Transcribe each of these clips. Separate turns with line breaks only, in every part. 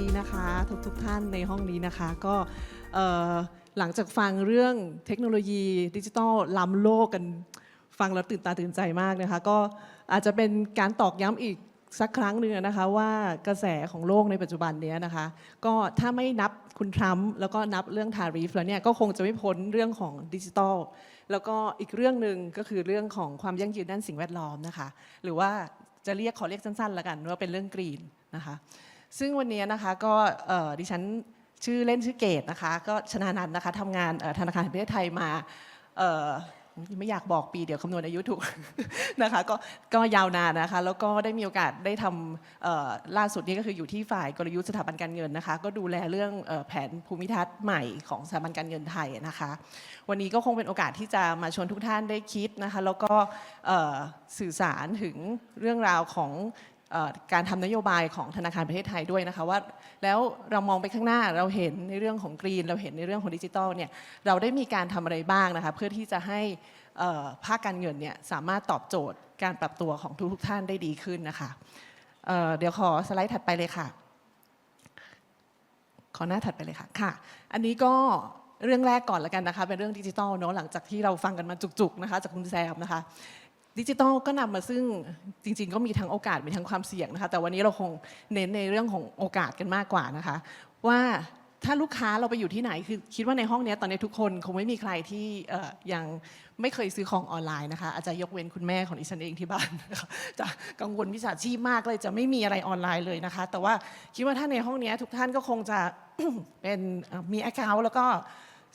ดีนะคะทุกทุกท่านในห้องนี้นะคะ ก็หลังจากฟังเรื่องเทคโนโลยีดิจิทัลล้ำโลกกันฟังแล้วตื่นตาตื่นใจมากนะคะ ก็อาจจะเป็นการตอกย้ำอีกสักครั้งหนึ่งนะคะว่ากระแสของโลกในปัจจุบันนี้นะคะ ก็ถ้าไม่นับคุณทรัมป์แล้วก็นับเรื่องทาริฟแล้วเนี่ยก็คงจะไม่พ้นเรื่องของดิจิทัลแล้วก็อีกเรื่องหนึ่งก็คือเรื่องของความยั่งยืนด้านสิ่งแวดล้อมนะคะ หรือว่าจะเรียกขอเรียกสั้นๆแล้วกันว่าเป็นเรื่องกรีนนะคะ ซึ่งวันนี้นะคะก็ดิฉันชื่อเล่นชื่อเกตนะคะ ก็ชนานันนะคะทำงานธนาคารแห่งประเทศไทยมาไม่อยากบอกปีเดี๋ยวคำนวณอายุถูกนะคะก็ก็ยาวนานนะคะ แล้วก็ได้มีโอกาสได้ทำล่าสุดนี้ก็คืออยู่ที่ฝ่ายกลยุทธ์สถาบันการเงินนะคะ ก็ดูแลเรื่องแผนภูมิทัศน์ใหม่ของสถาบันการเงินไทยนะคะ วันนี้ก็คงเป็นโอกาสที่จะมาชวนทุกท่านได้คิดนะคะ แล้วก็สื่อสารถึงเรื่องราวของ การทำนโยบายของธนาคารประเทศไทยด้วยนะคะว่าแล้วเรามองไปข้างหน้าเราเห็นในเรื่องของกรีน เราเห็นในเรื่องของดิจิทัลเนี่ยเราได้มีการทำอะไรบ้างนะคะเพื่อที่จะให้ภาคการเงินเนี่ยสามารถตอบโจทย์การปรับตัวของทุกๆท่านได้ดีขึ้นนะคะเเดี๋ยวขอสไลด์ถัดไปเลยค่ะ ขอหน้าถัดไปเลยค่ะค่ะ อันนี้ก็เรื่องแรกก่อนละกันนะคะเป็นเรื่องดิจิทัลเนาะหลังจากที่เราฟังกันมาจุกๆนะคะจากคุณแซมนะคะ ดิจิทัลก็นำมาซึ่งจริง ๆ ก็มีทั้งโอกาสมีทั้งความเสี่ยงนะคะแต่วันนี้เราคงเน้นในเรื่องของโอกาสกันมากกว่านะคะ ว่าถ้าลูกค้าเราไปอยู่ที่ไหนคือคิดว่าในห้องนี้ตอนนี้ทุกคนคงไม่มีใครที่ยังไม่เคยซื้อของออนไลน์นะคะ อาจจะยกเว้นคุณแม่ของดิฉันเองที่บ้านจะกังวลวิชาชีพมากเลยจะไม่มีอะไรออนไลน์เลยนะคะ แต่ว่าคิดว่าถ้าในห้องนี้ทุกท่านก็คงจะเป็นมีแอคเคาท์แล้วก็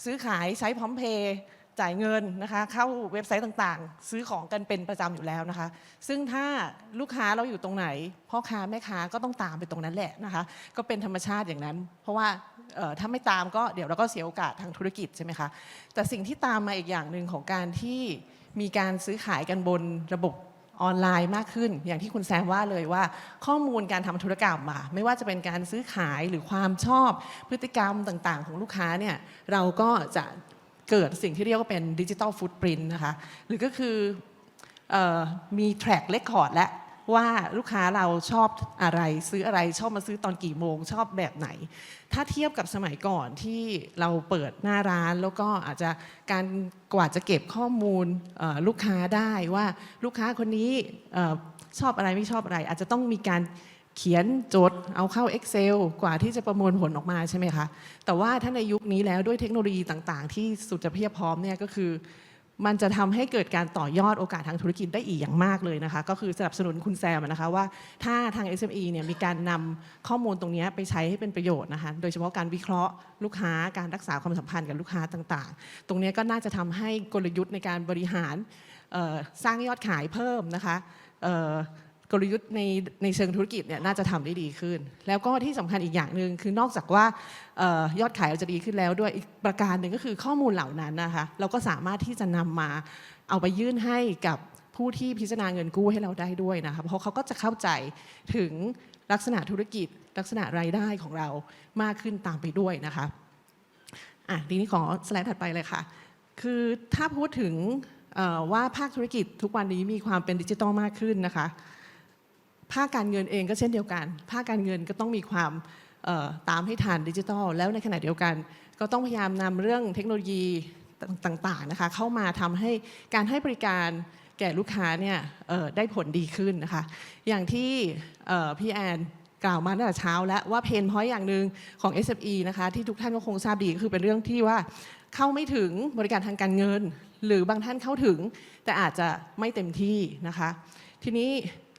ซื้อขายใช้พร้อมเพย์ จ่ายเงินนะคะ เข้าเว็บไซต์ต่างๆ ซื้อของกันเป็นประจำอยู่แล้วนะคะ ซึ่งถ้าลูกค้าเราอยู่ตรงไหน พ่อค้าแม่ค้าก็ต้องตามไปตรงนั้นแหละนะคะ ก็เป็นธรรมชาติอย่างนั้น เพราะว่าถ้าไม่ตามก็เดี๋ยวเราก็เสียโอกาสทางธุรกิจใช่ไหมคะ แต่สิ่งที่ตามมาอีกอย่างหนึ่งของการที่มีการซื้อขายกันบนระบบออนไลน์มากขึ้น อย่างที่คุณแซมว่าเลยว่า ข้อมูลการทำธุรกรรมมาไม่ว่าจะเป็นการซื้อขายหรือความชอบพฤติกรรมต่างๆ ของลูกค้าเนี่ยเราก็จะ เกิดสิ่งที่เรียกว่าเป็นดิจิ t a ลฟุตปรินต์นะคะ หรือก็คือออมีแทร็กเลคคอร์ดและว่าลูกค้าเราชอบอะไรซื้ออะไรชอบมาซื้อตอนกี่โมงชอบแบบไหน ถ้าเทียบกับสมัยก่อนที่เราเปิดหน้าร้าน แล้วก็อาจจะการกว่าจะเก็บข้อมูลลูกค้าได้ว่าลูกค้าคนนี้ชอบอะไรไม่ชอบอะไร อาจจะต้องมีการ เขียนจดเอาเข้า Excel กว่าที่จะประมวลผลออกมาใช่ไหมคะ แต่ว่าถ้าในยุคนี้แล้วด้วยเทคโนโลยีต่างๆ ที่สุดจะเพียบพร้อมเนี่ยก็คือ มันจะทำให้เกิดการต่อยอดโอกาสทางธุรกิจได้อีกอย่างมากเลยนะคะ ก็คือสนับสนุนคุณแซมนะคะว่าถ้าทาง SME เนี่ยมีการนำข้อมูลตรงนี้ไปใช้ให้เป็นประโยชน์นะคะ โดยเฉพาะการวิเคราะห์ลูกค้าการรักษาความสัมพันธ์กับลูกค้าต่างๆ ตรงนี้ก็น่าจะทำให้กลยุทธ์ในการบริหารสร้างยอดขายเพิ่มนะคะ กลยุทธ์ในในเชิงธุรกิจเนี่ยน่าจะทำได้ดีขึ้น แล้วก็ที่สำคัญอีกอย่างหนึ่งคือนอกจากว่าออยอดขายเราจะดีขึ้นแล้วด้วยอีกประการหนึ่งก็คือข้อมูลเหล่านั้นนะคะเราก็สามารถที่จะนำมาเอาไปยื่นให้กับผู้ที่พิจารณาเงินกู้ให้เราได้ด้วยนะคะเพราะเขาก็จะเข้าใจถึงลักษณะธุรกิจ ลักษณะรายได้ของเรามากขึ้นตามไปด้วยนะคะอะทีนี้ขอสไลด์ถัดไปเลยค่ะ คือถ้าพูดถึงว่าภาคธุรกิจทุกวันนี้มีความเป็นดิจิทัลมากขึ้นนะคะ ภาคการเงินเองก็เช่นเดียวกัน ภาคการเงินก็ต้องมีความตามให้ทันดิจิทัล แล้วในขณะเดียวกัน ก็ต้องพยายามนำเรื่องเทคโนโลยีต่างๆนะคะเข้ามาทำให้การให้บริการแก่ลูกค้าเนี่ยได้ผลดีขึ้นนะคะ อย่างที่พี่แอนกล่าวมาตั้งแต่เช้าแล้วว่าเพนพอยต์อย่างหนึ่งของ SME นะคะที่ทุกท่านก็คงทราบดีก็คือเป็นเรื่องที่ว่าเข้าไม่ถึงบริการทางการเงิน หรือบางท่านเข้าถึง แต่อาจจะไม่เต็มที่นะคะ ทีนี้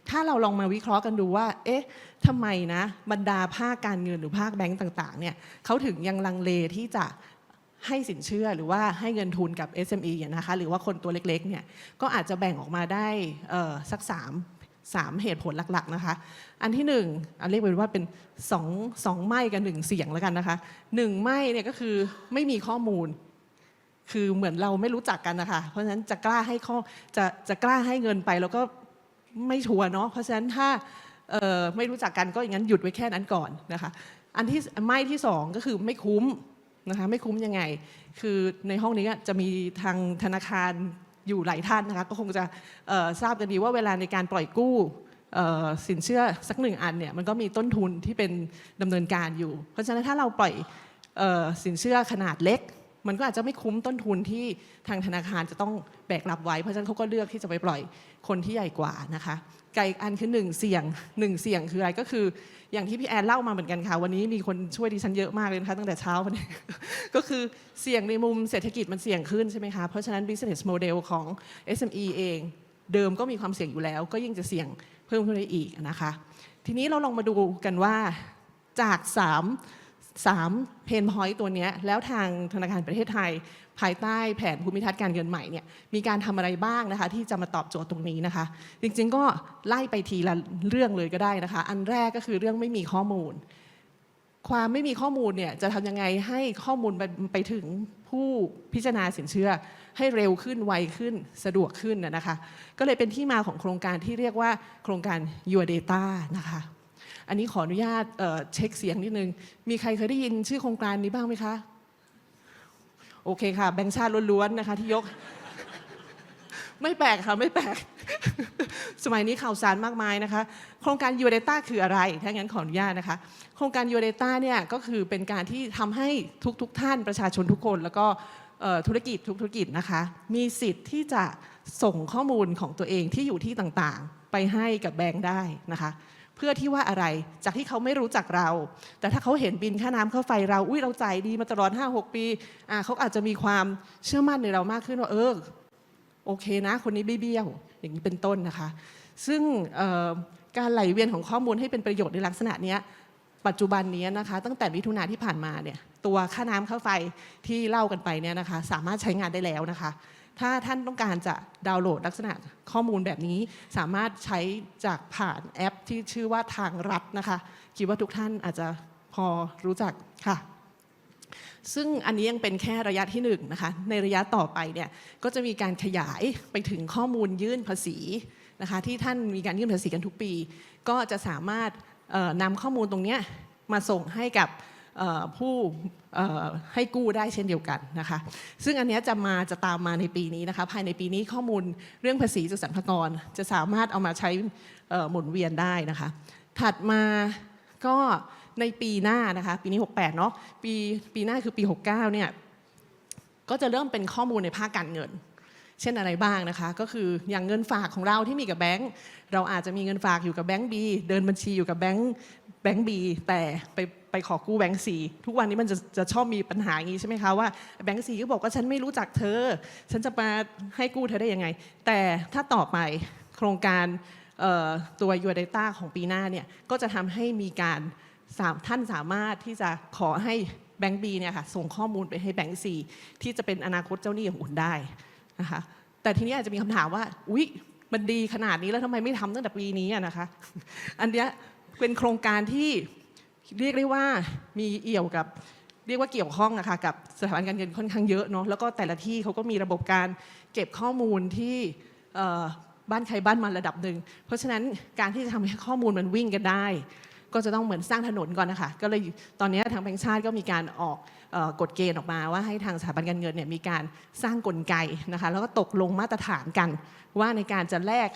ถ้าเราลองมาวิเคราะห์กันดูว่า เอ๊ะทำไมนะ บรรดาภาคการเงินหรือภาคแบงก์ต่างๆเนี่ยเขาถึงยังลังเลที่จะให้สินเชื่อหรือว่าให้เงินทุนกับ SME เนี่ยนะคะหรือว่าคนตัวเล็กๆเนี่ยก็อาจจะแบ่งออกมาได้สักสามสามเหตุผลหลักๆนะคะ อันที่หนึ่งอันเรียกเป็นว่าเป็นสองสองไม่กับหนึ่งเสียงแล้วกันนะคะหนึ่งไม่เนี่ยก็คือไม่มีข้อมูล คือเหมือนเราไม่รู้จักกันนะคะ เพราะฉะนั้นจะกล้าให้ข้อจะจะกล้าให้เงินไปแล้วก็ ไม่ชัวร์เนาะเพราะฉะนั้นถ้าไม่รู้จักกันก็อย่างนั้นหยุดไว้แค่นั้นก่อนนะคะ อันที่ไม่ที่สองก็คือไม่คุ้มนะคะไม่คุ้มยังไง คือในห้องนี้จะมีทางธนาคารอยู่หลายท่านนะคะก็คงจะทราบกันดีว่าเวลาในการปล่อยกู้สินเชื่อสักหนึ่งอันเนี่ยมันก็มีต้นทุนที่เป็นดำเนินการอยู่ เพราะฉะนั้นถ้าเราปล่อยออสินเชื่อขนาดเล็ก มันก็อาจจะไม่คุ้มต้นทุนที่ทางธนาคารจะต้องแบกรับไว้ เพราะฉะนั้นเขาก็เลือกที่จะไปปล่อยคนที่ใหญ่กว่านะคะไกลอันคือหนึ่งเสี่ยงหนึ่งเสี่ยงคืออะไรก็คือ อย่างที่พี่แอนเล่ามาเหมือนกันค่ะวันนี้มีคนช่วยดิฉันเยอะมากเลยนะคะตั้งแต่เช้าวันนี้ก็คือเสี่ยงในมุมเศรษฐกิจมันเสี่ยงขึ้นใช่ไหมคะเพราะฉะนั้น business model ของ SME เองเดิมก็มีความเสี่ยงอยู่แล้ว ก็ยิ่งจะเสี่ยงเพิ่มขึ้นไปอีกนะคะ ทีนี้เราลองมาดูกันว่าจาก 3 3เพนพอยต์ตัวนี้แล้วทางธนาคารประเทศไทย ภายใต้แผนภูมิทัศน์การเงินใหม่เนี่ยมีการทำอะไรบ้างนะคะที่จะมาตอบโจทย์ตรงนี้นะคะ จริงๆก็ไล่ไปทีละเรื่องเลยก็ได้นะคะ อันแรกก็คือเรื่องไม่มีข้อมูล ความไม่มีข้อมูลเนี่ยจะทำยังไงให้ข้อมูลไปไปถึงผู้พิจารณาสินเชื่อ ให้เร็วขึ้นไวขึ้นสะดวกขึ้นนะนะคะ ก็เลยเป็นที่มาของโครงการที่เรียกว่าโครงการ Your Data นะคะ อันนี้ขออนุญาตเเช็คเสียงนิดนึง มีใครเคยได้ยินชื่อโครงการนี้บ้างไหมคะ โอเคค่ะ แบงค์ชาติล้วนๆนะคะที่ยก ไม่แปลกค่ะไม่แปลก สมัยนี้ข่าวสารมากมายนะคะ โครงการ Your Data คืออะไร ถ้างั้นขออนุญาตนะคะ โครงการ Your Data เนี่ยก็คือเป็นการที่ทำให้ทุกๆทท่านประชาชนทุกคนแล้วก็ธุรกิจทุกธุรกิจนะคะ มีสิทธิ์ที่จะส่งข้อมูลของตัวเองที่อยู่ที่ต่างๆ ไปให้กับแบงค์ได้นะคะ เพื่อที่ว่าอะไร จากที่เขาไม่รู้จักเรา แต่ถ้าเขาเห็นบินค่าน้ำค่าไฟเรา อุ้ยเราจ่ายดีมาตลอด 5-6 ปีอ่าเขาอาจจะมีความเชื่อมั่นในเรามากขึ้นว่าเออโอเคนะ คนนี้เบี้ยวอย่างนี้เป็นต้นนะคะ ซึ่งการไหลเวียนของข้อมูลให้เป็นประโยชน์ในลักษณะนี้ปัจจุบันนี้นะคะ ตั้งแต่มิถุนาที่ผ่านมาเนี่ยตัวค่าน้ำค่าไฟที่เล่ากันไปเนี่ยนะคะ สามารถใช้งานได้แล้วนะคะ ถ้าท่านต้องการจะดาวน์โหลดลักษณะข้อมูลแบบนี้ สามารถใช้จากผ่านแอปที่ชื่อว่าทางรัฐนะคะคิดว่าทุกท่านอาจจะพอรู้จักค่ะ ซึ่งอันนี้ยังเป็นแค่ระยะที่หนึ่งนะคะในระยะต่อไปเนี่ยก็จะมีการขยายไปถึงข้อมูลยื่นภาษีนะคะที่ท่านมีการยื่นภาษีกันทุกปี ก็จะสามารถนำข้อมูลตรงนี้มาส่งให้กับ ผู้ให้กู้ได้เช่นเดียวกันนะคะซึ่งอันนี้จะมาจะตามมาในปีนี้นะคะภายในปีนี้ข้อมูลเรื่องภาษีจากสรรพากรจะสามารถเอามาใช้หมุนเวียนได้นะคะถัดมาก็ในปีหน้านะคะปีนี้ 68 เนาะปีปีหน้าคือปี 69 เนี่ยก็จะเริ่มเป็นข้อมูลในภาคการเงิน เช่นอะไรบ้างนะคะ ก็คืออย่างเงินฝากของเราที่มีกับแบงก์เราอาจจะมีเงินฝากอยู่กับแบงก์บีเดินบัญชีอยู่กับแบงก์แบงก์บีแต่ไป ไปขอกู้แบงก์ซีทุกวันนี้มันจะจะชอบมีปัญหาอย่างนี้ใช่ไหมคะว่าแบงก์ซีก็บอกว่าฉันไม่รู้จักเธอ ฉันจะมาให้กู้เธอได้ยังไง แต่ถ้าต่อไปโครงการตัว Your Data ของปีหน้าเนี่ยก็จะทำให้มีการาท่านสามารถที่จะขอให้แบงก์บีเนี่ยค่ะส่งข้อมูลไปให้แบงก์ซีที่จะเป็นอนาคตเจ้าหนี้ของคุณได้นะคะแต่ทีนี้อาจจะมีคำถามว่าอุ๊ยมันดีขนาดนี้แล้วทำไมไม่ทำตั้งแต่ปีนี้นะคะ อันเนี้ยเป็นโครงการที่ เรียกได้ว่ามีเอี่ยวกับเรียกว่าเกี่ยวข้องอะค่ะกับสถาบันการเงินค่อนข้างเยอะเนาะแล้วก็แต่ละที่เขาก็มีระบบการเก็บข้อมูลที่บ้านใครบ้านมันระดับหนึ่งเพราะฉะนั้นการที่จะทำให้ข้อมูลมันวิ่งกันได้ ก็จะต้องเหมือนสร้างถนนก่อนนะคะก็เลยตอนนี้ทางแบงก์ชาติก็มีการออกกฎเกณฑ์ออกมาว่าให้ทางสถาบันการเงินเนี่ยมีการสร้างกลไกนะคะแล้วก็ตกลงมาตรฐานกันว่าในการจะแลก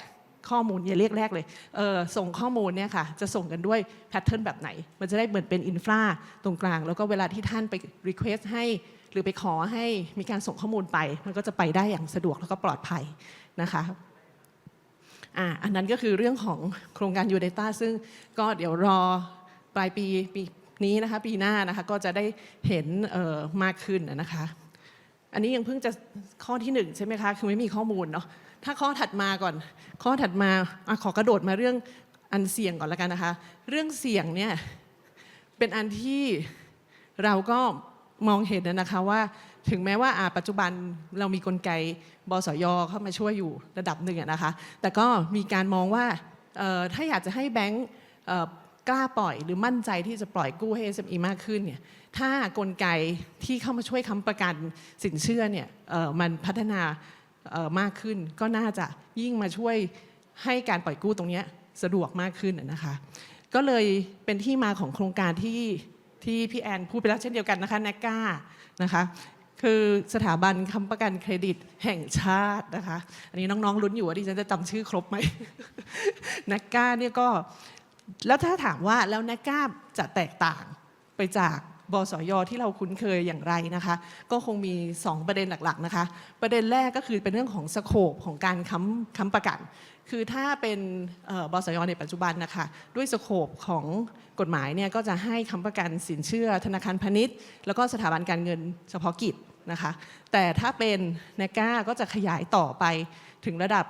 ข้อมูลอย่าเรียกแรกเลยเออส่งข้อมูลเนี่ยค่ะจะส่งกันด้วยแพทเทิร์นแบบไหน มันจะได้เหมือนเป็นอินฟราตรงกลาง แล้วก็เวลาที่ท่านไปรีเควสให้หรือไปขอให้มีการส่งข้อมูลไป มันก็จะไปได้อย่างสะดวกแล้วก็ปลอดภัยนะคะอันนั้นก็คือเรื่องของโครงการ u Data ซึ่งก็เดี๋ยวรอปลายปีปีนี้นะคะปีหน้านะคะก็จะได้เห็นมากขึ้นนะนะคะ อันนี้ยังเพิ่งจะข้อที่หนึ่งใช่ไหมคะ คือไม่มีข้อมูลเนาะ ถ้าข้อถัดมาก่อน ข้อถัดมาอขอกระโดดมาเรื่องอันเสี่ยงก่อนแล้วกันนะคะ เรื่องเสี่ยงเนี่ยเป็นอันที่เราก็มองเห็นนะนะคะว่าถึงแม้ว่าปัจจุบันเรามีกลไกบสยเข้ามาช่วยอยู่ระดับหนึ่งนะคะ แต่ก็มีการมองว่าถ้าอยากจะให้แบงก์กล้าปล่อยหรือมั่นใจที่จะปล่อยกู้ให้ SME มากขึ้นเนี่ยถ้ากลไกที่เข้ามาช่วยค้ำประกันสินเชื่อเนี่ยมันพัฒนา มากขึ้น ก็น่าจะยิ่งมาช่วยให้การปล่อยกู้ตรงนี้สะดวกมากขึ้นนะคะ ก็เลยเป็นที่มาของโครงการที่ที่พี่แอนพูดไปแล้วเช่นเดียวกันนะคะแนก้านะคะคือสถาบันค้ำประกันเครดิตแห่งชาตินะคะ อันนี้น้องๆลุ้นอยู่ว่าดิฉันจะจำชื่อครบไหมนักก้าเนี่ยก็ แล้วถ้าถามว่าแล้วนักก้าจะแตกต่างไปจาก บสยที่เราคุ้นเคยอย่างไรนะคะ ก็คงมี 2 ประเด็นหลักๆนะคะ ประเด็นแรกก็คือเป็นเรื่องของสโคปของการค้ำค้ำประกัน คือถ้าเป็นบสยในปัจจุบันนะคะด้วยสโคปของกฎหมายเนี่ยก็จะให้ค้ำประกันสินเชื่อ ธนาคารพาณิชย์ แล้วก็สถาบันการเงินเฉพาะกิจนะคะแต่ถ้าเป็นนก้าก็จะขยายต่อไปถึงระดับ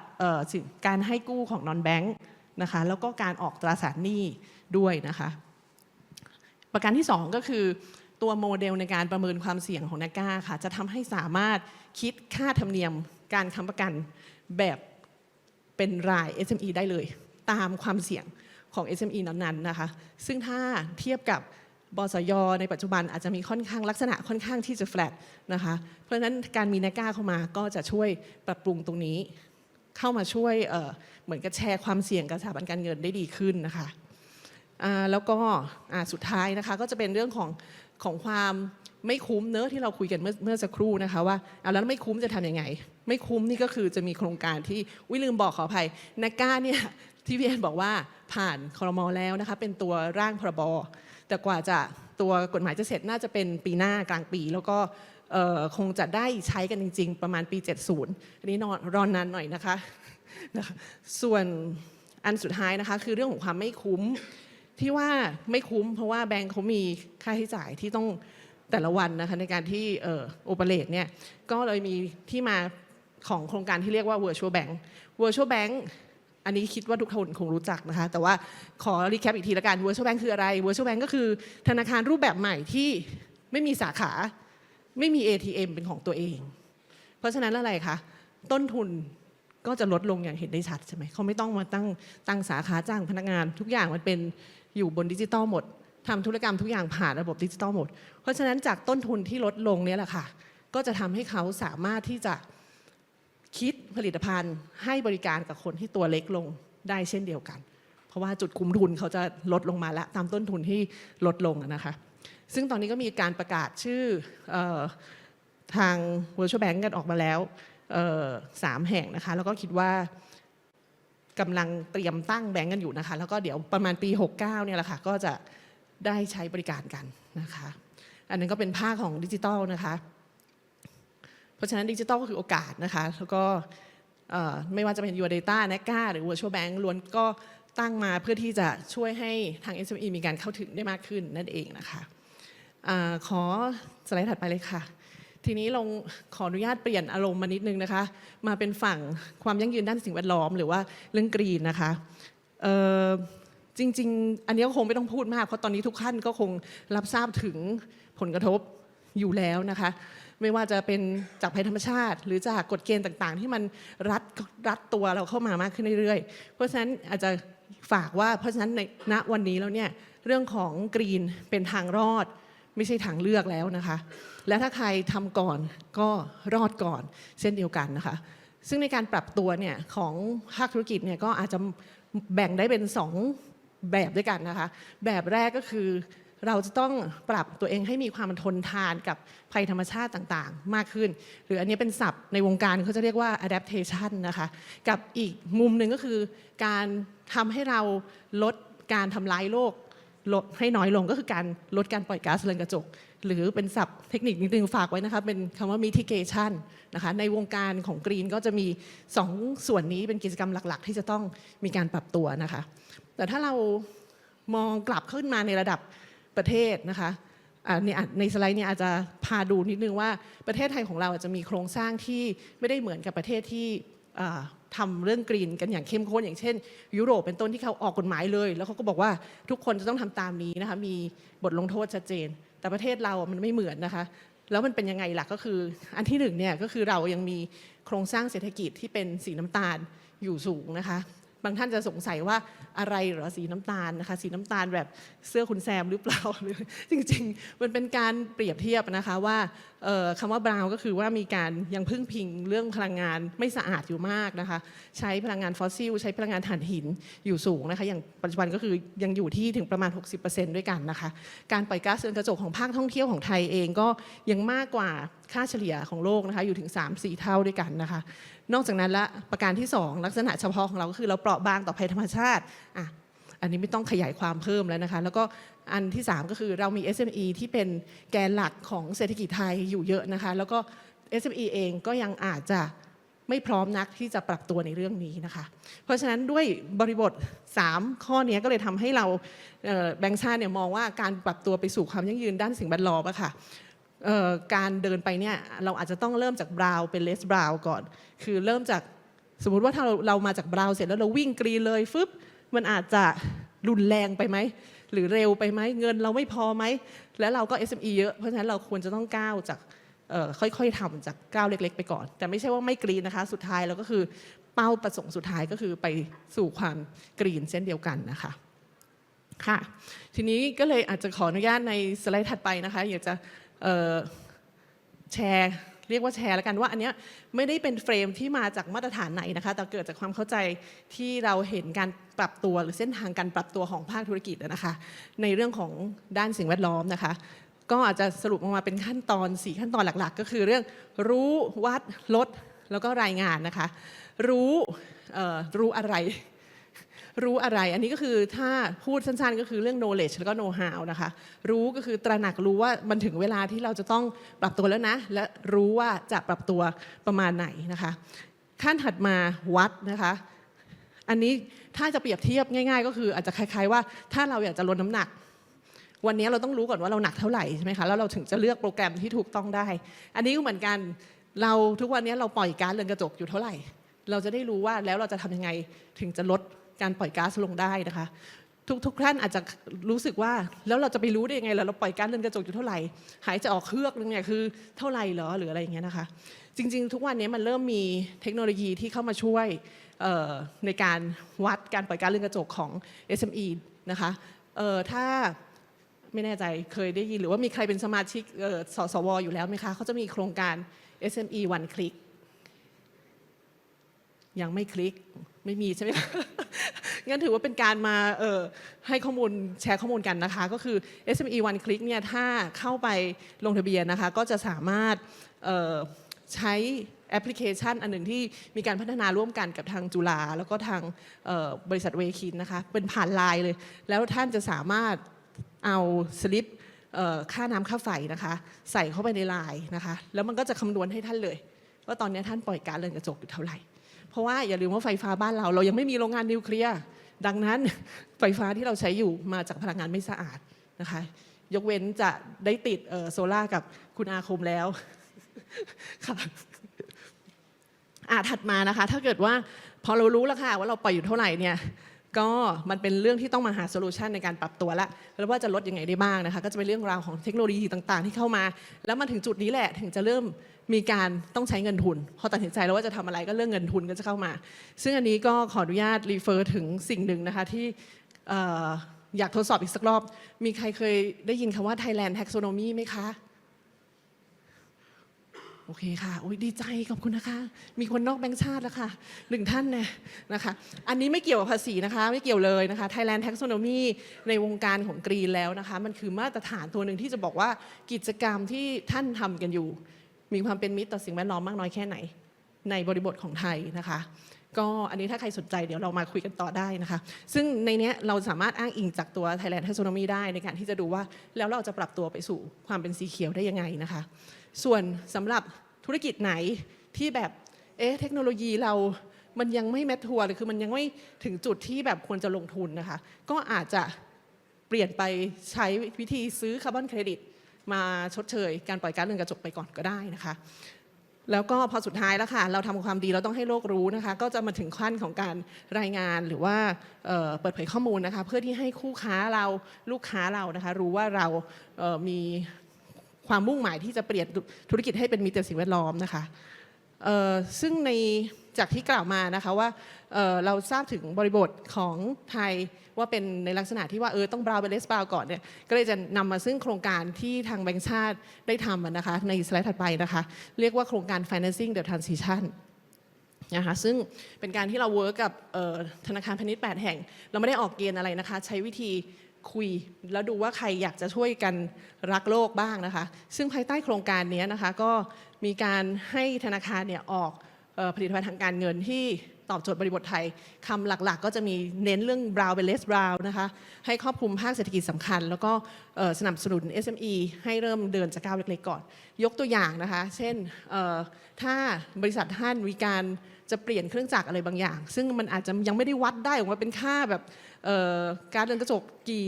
การให้กู้ของนอนแบงค์นะคะแล้วก็การออกตราสารหนี้ด้วยนะคะ ประการที่ 2 ก็คือ ตัวโมเดลในการประเมินความเสี่ยงของนักก้าค่ะ จะทำให้สามารถคิดค่าธรรมเนียมการค้ำประกันแบบเป็นราย SME ได้เลย ตามความเสี่ยงของ SME นั้นๆนะคะ ซึ่งถ้าเทียบกับบสยในปัจจุบันอาจจะมีค่อนข้างลักษณะค่อนข้างที่จะแฟลตนะคะ เพราะฉะนั้นการมีนักก้าเข้ามาก็จะช่วยปรับปรุงตรงนี้ เข้ามาช่วยเเหมือนกับแชร์ความเสี่ยงกับสถาบันการเงินได้ดีขึ้นนะคะ แล้วก็สุดท้ายนะคะก็จะเป็นเรื่องของของความไม่คุ้มเนอะที่เราคุยกันเมื่อเมื่อสักครู่นะคะว่าเอาแล้วไม่คุ้มจะทำยังไง ไม่คุ้มนี่ก็คือจะมีโครงการที่วิลืมบอกขออภัยนักก้าเนี่ยที่พี่แอนบอกว่าผ่านคอรมอแล้วนะคะเป็นตัวร่างพรบแต่กว่าจะตัวกฎหมายจะเสร็จน่าจะเป็นปีหน้ากลางปี แล้วก็คงจะได้ใช้กันจริง ๆ ประมาณปี 70 อันนี้นอนรอนนานหน่อยนะคะ ส่วนอันสุดท้ายนะคะคือเรื่องของความไม่คุ้ม ที่ว่าไม่คุ้มเพราะว่าแบงค์เขามีค่าใช้จ่ายที่ต้องแต่ละวันนะคะในการที่โอเปเรตเนี่ยก็เลยมีที่มาของโครงการที่เรียกว่า virtual bank virtual bank อันนี้คิดว่าทุกคนคงรู้จักนะคะ แต่ว่าขอรีแคปอีกทีละกัน virtual bank คืออะไร virtual bank ก็คือธนาคารรูปแบบใหม่ที่ไม่มีสาขาไม่มี ATM เป็นของตัวเอง เพราะฉะนั้นอะไรคะต้นทุนก็จะลดลงอย่างเห็นได้ชัดใช่ไหมเขาไม่ต้องมาตั้งตั้งสาขาจ้างพนักงาน ทุกอย่างมันเป็น อยู่บนดิจิตอลหมดทำธุรกรรมทุกอย่างผ่านระบบดิจิตอลหมด เพราะฉะนั้นจากต้นทุนที่ลดลงเนี่ยแหละค่ะ ก็จะทำให้เขาสามารถที่จะคิดผลิตภัณฑ์ ให้บริการกับคนที่ตัวเล็กลงได้เช่นเดียวกัน เพราะว่าจุดคุ้มทุนเขาจะลดลงมาแล้วตามต้นทุนที่ลดลงนะคะ ซึ่งตอนนี้ก็มีการประกาศชื่ออทาง Virtual Bank กันออกมาแล้วสามแห่งนะคะ แล้วก็คิดว่า กำลังเตรียมตั้งแบงก์กันอยู่นะคะ แล้วก็เดี๋ยวประมาณปี 69เนี่ยแหละค่ะก็จะได้ใช้บริการกันนะคะ อันนั้นก็เป็นภาคของดิจิทัลนะคะ เพราะฉะนั้นดิจิทัลก็คือโอกาสนะคะ แล้วก็ไม่ว่าจะเป็น Your Data n a c a หรือ Virtual Bank ล้วนก็ตั้งมาเพื่อที่จะช่วยให้ทาง SME มีการเข้าถึงได้มากขึ้นนั่นเองนะคะอาขอสไลด์ถัดไปเลยค่ะ ทีนี้ลงขออนุญาตเปลี่ยนอารมณ์มานิดนึงนะคะ มาเป็นฝั่งความยั่งยืนด้านสิ่งแวดล้อม หรือว่าเรื่องกรีนนะคะจริง ๆ อันนี้ก็คงไม่ต้องพูดมาก เพราะตอนนี้ทุกท่านก็คงรับทราบถึงผลกระทบอยู่แล้วนะคะ ไม่ว่าจะเป็นจากภัยธรรมชาติ หรือจากกฎเกณฑ์ต่างๆ ที่มันรัดรัดตัวเราเข้ามามากขึ้นเรื่อยๆ เพราะฉะนั้นอาจจะฝากว่าเพราะฉะนั้นในณวันนี้แล้วเนี่ยเรื่องของกรีนเป็นทางรอด ไม่ใช่ทางเลือกแล้วนะคะ และถ้าใครทำก่อนก็รอดก่อนเช่นเดียวกันนะคะ ซึ่งในการปรับตัวเนี่ยของภาคธุรกิจเนี่ยก็อาจจะแบ่งได้เป็น 2 แบบด้วยกันนะคะ แบบแรกก็คือเราจะต้องปรับตัวเองให้มีความทนทานกับภัยธรรมชาติต่างๆ มากขึ้น หรืออันนี้เป็นศัพท์ในวงการเขาจะเรียกว่า adaptation นะคะ กับอีกมุมหนึ่งก็คือการทำให้เราลดการทำลายโลก ลดให้น้อยลงก็คือการลดการปล่อยก๊าซเรือนกระจก หรือเป็นศัพท์เทคนิคนิดนึงฝากไว้นะคะเป็นคำว่า mitigation นะคะในวงการของกรีนก็จะมี 2 ส่วนนี้เป็นกิจกรรมหลัก ๆ ที่จะต้องมีการปรับตัวนะคะ แต่ถ้าเรามองกลับขึ้นมาในระดับประเทศนะคะในในสไลด์เนี่ยอาจจะพาดูนิดนึงว่าประเทศไทยของเราอาจจะมีโครงสร้างที่ไม่ได้เหมือนกับประเทศที่ อ่าทำเรื่องกรีนกันอย่างเข้มข้นอย่างเช่น ยุโรปเป็นต้นที่เขาออกกฎหมายเลย แล้วเขาก็บอกว่าทุกคนจะต้องทำตามนี้นะคะมีบทลงโทษชัดเจน แต่ประเทศเรามันไม่เหมือนนะคะ แล้วมันเป็นยังไงล่ะก็คือ อันที่หนึ่งเนี่ยก็คือเรายังมีโครงสร้างเศรษฐกิจที่เป็นสีน้ำตาลอยู่สูงนะคะบางท่านจะสงสัยว่าอะไรหรอสีน้ำตาลนะคะ สีน้ำตาลแบบเสื้อคุณแซมหรือเปล่าหรือจริง ๆ มันเป็นการเปรียบเทียบนะคะว่าคำว่าบราวก็คือว่ามีการยังพึ่งพิงเรื่องพลังงานไม่สะอาดอยู่มากนะคะ ใช้พลังงานฟอสซิล ใช้พลังงานถ่านหินอยู่สูงนะคะ อย่างปัจจุบันก็คือยังอยู่ที่ถึงประมาณ 60%ด้วยกันนะคะ การปล่อยก๊าซเรือนกระจกของภาคท่องเที่ยวของไทยเองก็ยังมากกว่าค่าเฉลี่ยของโลกนะคะอยู่ถึง 3-4 เท่าด้วยกันนะคะ นอกจากนั้นละประการที่ 2 ลักษณะเฉพาะของเราก็คือเราเปราะบางต่อภัยธรรมชาติอะ อันนี้ไม่ต้องขยายความเพิ่มแล้วนะคะ แล้วก็อันที่ 3 ก็คือเรามี SME ที่เป็นแกนหลักของเศรษฐกิจไทยอยู่เยอะนะคะ แล้วก็ SME เองก็ยังอาจจะไม่พร้อมนักที่จะปรับตัวในเรื่องนี้นะคะ เพราะฉะนั้นด้วยบริบท 3 ข้อนี้ก็เลยทำให้เราแบงค์ชาติเนี่ยมองว่าการปรับตัวไปสู่ความยั่งยืนด้านสิ่งแวดล้อมอะค่ะการเดินไปเนี่ยเราอาจจะต้องเริ่มจากบราวเป็นเลสบราวก่อน คือเริ่มจากสมมติว่าถ้าเราเรามาจากบราวเสร็จแล้วเราวิ่งกรีเลยฟึบ มันอาจจะรุนแรงไปไหม หรือเร็วไปไหม เงินเราไม่พอไหม แล้วเราก็ SME เยอะ เพราะฉะนั้นเราควรจะต้องก้าวจากค่อยๆทำจากก้าวเล็ก ๆ ไปก่อน แต่ไม่ใช่ว่าไม่กรีนนะคะ สุดท้ายเราก็คือเป้าประสงค์สุดท้ายก็คือไปสู่ความกรีนเช่นเดียวกันนะคะค่ะทีนี้ก็เลยอาจจะขออนุญาตในสไลด์ถัดไปนะคะอยากจะแชร์ เรียกว่าแชร์แล้วกันว่าอันเนี้ยไม่ได้เป็นเฟรมที่มาจากมาตรฐานไหนนะคะ แต่เกิดจากความเข้าใจที่เราเห็นการปรับตัวหรือเส้นทางการปรับตัวของภาคธุรกิจนะคะ ในเรื่องของด้านสิ่งแวดล้อมนะคะ ก็อาจจะสรุปออกมาเป็นขั้นตอน 4 ขั้นตอนหลักๆ ก็คือเรื่องรู้วัดลดแล้วก็รายงานนะคะ รู้รู้อะไร รู้อะไร อันนี้ก็คือถ้าพูดสั้นๆ ก็คือเรื่อง knowledge แล้วก็ know how นะคะ รู้ก็คือตระหนักรู้ว่ามันถึงเวลาที่เราจะต้องปรับตัวแล้วนะ และรู้ว่าจะปรับตัวประมาณไหนนะคะ ขั้นถัดมาวัดนะคะ อันนี้ถ้าจะเปรียบเทียบง่าย ๆ ก็คืออาจจะคล้าย ๆ ว่าถ้าเราอยากจะลดน้ำหนักวันนี้เราต้องรู้ก่อนว่าเราหนักเท่าไหร่ใช่ไหมคะแล้วเราถึงจะเลือกโปรแกรมที่ถูกต้องได้ อันนี้ก็เหมือนกันเราทุกวันนี้เราปล่อยกาซเรือนกระจกอยู่เท่าไหร่ เราจะได้รู้ว่าแล้วเราจะทำยังไงถึงจะลด การปล่อยก๊าซลงได้นะคะ ทุกทุกท่านอาจจะรู้สึกว่าแล้วเราจะไปรู้ได้ยังไงล่ะเราปล่อยก๊าซเรือนกระจกอยู่เท่าไหร่ หายใจออกเครือกนึงเนี่ยคือเท่าไหร่เหรอหรืออะไรอย่างเงี้ยนะคะ จริง ๆ ทุกวันนี้มันเริ่มมีเทคโนโลยีที่เข้ามาช่วยในการวัดการปล่อยก๊าซเรือนกระจกของ SME นะคะถ้าไม่แน่ใจเคยได้ยินหรือว่ามีใครเป็นสมาชิกสสวอยู่แล้วไหมคะเขาจะมีโครงการ SME One Click ยังไม่คลิกไม่มีใช่ไหมคะ งั้นถือว่าเป็นการมาเอ่อให้ข้อมูลแชร์ข้อมูลกันนะคะ ก็คือ SME One Click เนี่ยถ้าเข้าไปลงทะเบียนนะคะ ก็จะสามารถเอ่อใช้แอปพลิเคชันอันหนึ่งที่มีการพัฒนาร่วมกันกับทางจุฬาแล้วก็ทางเอ่อบริษัทเวคินนะคะ เป็นผ่านไลน์เลย แล้วท่านจะสามารถเอาสลิปเอ่อค่าน้ำค่าไฟนะคะ ใส่เข้าไปในไลน์นะคะ แล้วมันก็จะคำนวณให้ท่านเลย ว่าตอนนี้ท่านปล่อยก๊าซเรือนกระจกอยู่เท่าไหร่ เพราะว่าอย่าลืมว่าไฟฟ้าบ้านเรา เรายังไม่มีโรงงานนิวเคลียร์ดังนั้นไฟฟ้าที่เราใช้อยู่มาจากพลังงานไม่สะอาดนะคะ ยกเว้นจะได้ติดโซล่ากับคุณอาคมแล้วค่ะอ่าถัดมานะคะ ถ้าเกิดว่าพอเรารู้แล้วค่ะว่าเราปล่อยอยู่เท่าไหร่เนี่ย ก็มันเป็นเรื่องที่ต้องมาหาโซลูชันในการปรับตัวละแล้วว่าจะลดยังไงได้บ้างนะคะก็จะเป็นเรื่องราวของเทคโนโลยีต่างๆ ที่เข้ามา แล้วมาถึงจุดนี้แหละถึงจะเริ่มมีการต้องใช้เงินทุน พอตัดสินใจแล้วว่าจะทำอะไรก็เรื่องเงินทุนก็จะเข้ามา ซึ่งอันนี้ก็ขออนุญาตรีเฟอร์ถึงสิ่งหนึ่งนะคะที่เอ่ออยากทดสอบอีกสักรอบ มีใครเคยได้ยินคำว่า Thailand Taxonomy ไหมคะ โอเคค่ะโอ้ยดีใจขอบคุณนะคะ มีคนนอกแบงค์ชาติแล้วค่ะหนึ่งท่านเนี่ยนะคะ อันนี้ไม่เกี่ยวกับภาษีนะคะ ไม่เกี่ยวเลยนะคะ Thailand Taxonomy ในวงการของกรีนแล้วนะคะ มันคือมาตรฐานตัวหนึ่งที่จะบอกว่ากิจกรรมที่ท่านทำกันอยู่ มีความเป็นมิตรต่อสิ่งแวดล้อมมากน้อยแค่ไหน ในบริบทของไทยนะคะ ก็อันนี้ถ้าใครสนใจเดี๋ยวเรามาคุยกันต่อได้นะคะ ซึ่งในเนี้ยเราสามารถอ้างอิงจากตัว Thailand Taxonomy ได้ในการที่จะดูว่าแล้วเราจะปรับตัวไปสู่ความเป็นสีเขียวได้ยังไงนะคะ ส่วนสำหรับธุรกิจไหนที่แบบเอ๊ะเทคโนโลยีเรามันยังไม่แมททัวร์หรือคือมันยังไม่ถึงจุดที่แบบควรจะลงทุนนะคะ ก็อาจจะเปลี่ยนไปใช้วิธีซื้อคาร์บอนเครดิตมาชดเชย การปล่อยก๊าซเรือนกระจกไปก่อนก็ได้นะคะ แล้วก็พอสุดท้ายแล้วค่ะ เราทำความดีเราต้องให้โลกรู้นะคะ ก็จะมาถึงขั้นของการรายงานหรือว่าเเปิดเผยข้อมูลนะคะ เพื่อที่ให้คู่ค้าเราลูกค้าเรานะคะ รู้ว่าเรามีความมุ่งหมายที่จะเปลี่ยนธุรกิจให้เป็นมิตรต่อสิ่งแวดล้อมนะคะซึ่งในจากที่กล่าวมานะคะว่าเเราทราบถึงบริบทของไทย ว่าเป็นในลักษณะที่ว่าเออต้องบราวเป็นเลสบราวก่อนเนี่ยก็เลยจะนำมาซึ่งโครงการที่ทางแบงก์ชาติได้ทำนะคะในสไลด์ถัดไปนะคะเรียกว่าโครงการ financing the transition นะคะซึ่งเป็นการที่เราเวิร์กกับธนาคารพาณิชย์ 8 แห่ง เราไม่ได้ออกเกณฑ์อะไรนะคะ ใช้วิธีคุย แล้วดูว่าใครอยากจะช่วยกันรักโลกบ้างนะคะ ซึ่งภายใต้โครงการนี้นะคะก็มีการให้ธนาคารเนี่ยออกออผลิตภัณฑ์ทางการเงินที่ ตอบโจทย์บริบทไทยคำหลักๆ ก็จะมีเน้นเรื่อง brown เป็น less brown นะคะให้ครอบคลุมภาคเศรษฐกิจสำคัญ แล้วก็สนับสนุน SME ให้เริ่มเดินจากก้าวเล็กๆก่อน ยกตัวอย่างนะคะ เช่นถ้าบริษัทท่านมีการจะเปลี่ยนเครื่องจักรอะไรบางอย่าง ซึ่งมันอาจจะยังไม่ได้วัดได้ออกมาเป็นค่าแบบการเรือนกระจกกี่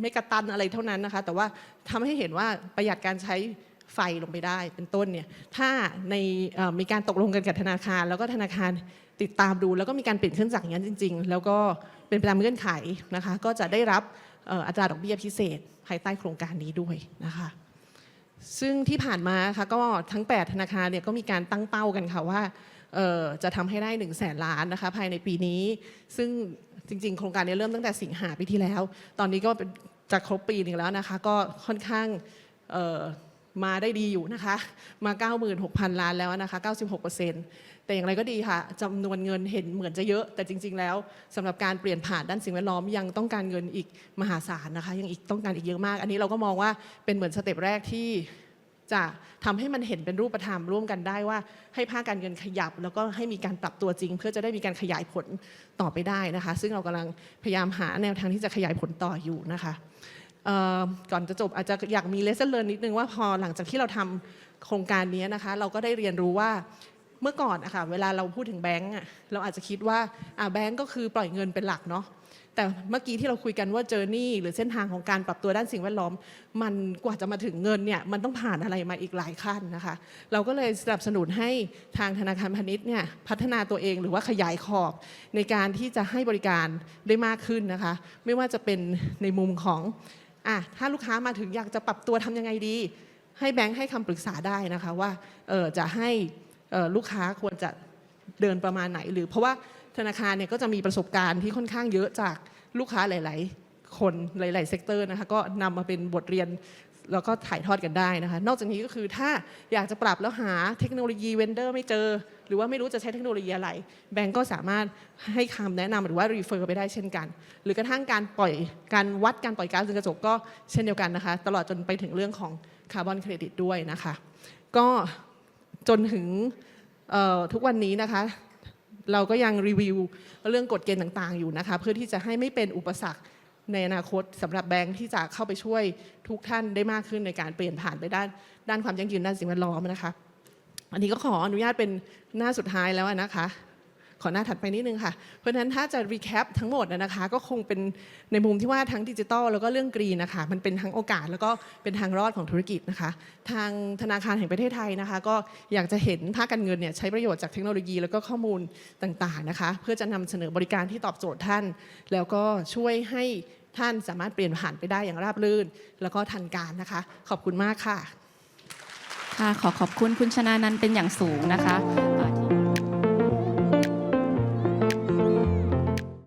เมกะตันอะไรเท่านั้นนะคะ แต่ว่าทำให้เห็นว่าประหยัดการใช้ไฟลงไปได้เป็นต้นเนี่ยถ้าในมีการตกลงกันกับธนาคาร แล้วก็ธนาคาร ติดตามดูแล้วก็มีการเปลี่ยนเครื่องจักรอย่างนั้นจริง ๆ แล้วก็เป็นไปตามเงื่อนไขนะคะ ก็จะได้รับอัตราดอกเบี้ยพิเศษภายใต้โครงการนี้ด้วยนะคะซึ่งที่ผ่านมาค่ะก็ทั้ง 8 ธนาคารเนี่ยก็มีการตั้งเป้ากันค่ะว่าจะทำให้ได้1นึ่งแสนล้านนะคะภายในปีนี้ ซึ่งจริง ๆ โครงการนี้เริ่มตั้งแต่สิงหาปีที่แล้ว ตอนนี้ก็จะครบปีหนึ่งแล้วนะคะ ก็ค่อนข้างมาได้ดีอยู่นะคะ มา 96,000 ล้านแล้วนะคะ 96% แต่อย่างไรก็ดีค่ะจำนวนเงินเห็นเหมือนจะเยอะ แต่จริง ๆ แล้วสำหรับการเปลี่ยนผ่านด้านสิ่งแวดล้อมยังต้องการเงินอีกมหาศาลนะคะ ยังอีกต้องการอีกเยอะมาก อันนี้เราก็มองว่าเป็นเหมือนสเต็ปแรกที่จะทำให้มันเห็นเป็นรูปธรรมร่วมกันได้ว่า ให้ภาคการเงินขยับ แล้วก็ให้มีการปรับตัวจริง เพื่อจะได้มีการขยายผลต่อไปได้นะคะ ซึ่งเรากำลังพยายามหาแนวทางที่จะขยายผลต่ออยู่นะคะก่อนจะจบอาจจะอยากมีเลสเซอร์เรียนนิดนึงว่าพอหลังจากที่เราทำโครงการนี้นะคะ เราก็ได้เรียนรู้ว่า เมื่อก่อนอะค่ะเวลาเราพูดถึงแบงก์อะเราอาจจะคิดว่าอ่าแบงก์ก็คือปล่อยเงินเป็นหลักเนาะแต่เมื่อกี้ที่เราคุยกันว่าเจอร์นี่หรือเส้นทางของการปรับตัวด้านสิ่งแวดล้อม มันกว่าจะมาถึงเงินเนี่ยมันต้องผ่านอะไรมาอีกหลายขั้นนะคะ เราก็เลยสนับสนุนให้ทางธนาคารพาณิชย์เนี่ยพัฒนาตัวเองหรือว่าขยายขอบในการที่จะให้บริการได้มากขึ้นนะคะ ไม่ว่าจะเป็นในมุมของอะถ้าลูกค้ามาถึงอยากจะปรับตัวทำยังไงดี ให้แบงค์ให้คำปรึกษาได้นะคะว่าเออจะให้ ลูกค้าควรจะเดินประมาณไหน หรือเพราะว่าธนาคารเนี่ยก็จะมีประสบการณ์ที่ค่อนข้างเยอะจากลูกค้าหลาย ๆ คนหลายๆเซกเตอร์นะคะก็นำมาเป็นบทเรียนแล้วก็ถ่ายทอดกันได้นะคะ นอกจากนี้ก็คือถ้าอยากจะปรับแล้วหาเทคโนโลยีเวนเดอร์ไม่เจอ หรือว่าไม่รู้จะใช้เทคโนโลยีอะไร แบงก์ก็สามารถให้คำแนะนำหรือว่ารีเฟอร์ไปได้เช่นกัน หรือกระทั่งการปล่อยการวัดการปล่อยก๊าซเรือนกระจกก็เช่นเดียวกันนะคะ ตลอดจนไปถึงเรื่องของคาร์บอนเครดิตด้วยนะคะ ก็ จนถึงทุกวันนี้นะคะ เราก็ยังรีวิวเรื่องกฎเกณฑ์ต่างๆอยู่นะคะ เพื่อที่จะให้ไม่เป็นอุปสรรคในอนาคตสำหรับแบงค์ที่จะเข้าไปช่วยทุกท่านได้มากขึ้นในการเปลี่ยนผ่านไปด้านด้านความยั่งยืนด้านสิ่งแวดล้อมนะคะ อันนี้ก็ขออนุญาตเป็นหน้าสุดท้ายแล้วนะคะ ขอหน้าถัดไปนิดนึงค่ะ เพราะฉะนั้นถ้าจะรีแคปทั้งหมดนะคะ ก็คงเป็นในมุมที่ว่าทั้งดิจิทัลแล้วก็เรื่องกรีนนะคะ มันเป็นทั้งโอกาสแล้วก็เป็นทางรอดของธุรกิจนะคะ ทางธนาคารแห่งประเทศไทยนะคะ ก็อยากจะเห็นภาคการเงินเนี่ยใช้ประโยชน์จากเทคโนโลยีแล้วก็ข้อมูลต่างๆนะคะ เพื่อจะนำเสนอบริการที่ตอบโจทย์ท่าน แล้วก็ช่วยให้ท่านสามารถเปลี่ยนผ่านไปได้อย่างราบรื่น แล้วก็ทันการนะคะ ขอบคุณมากค่ะ
ค่ะขอขอบคุณคุณชนานันเป็นอย่างสูงนะคะ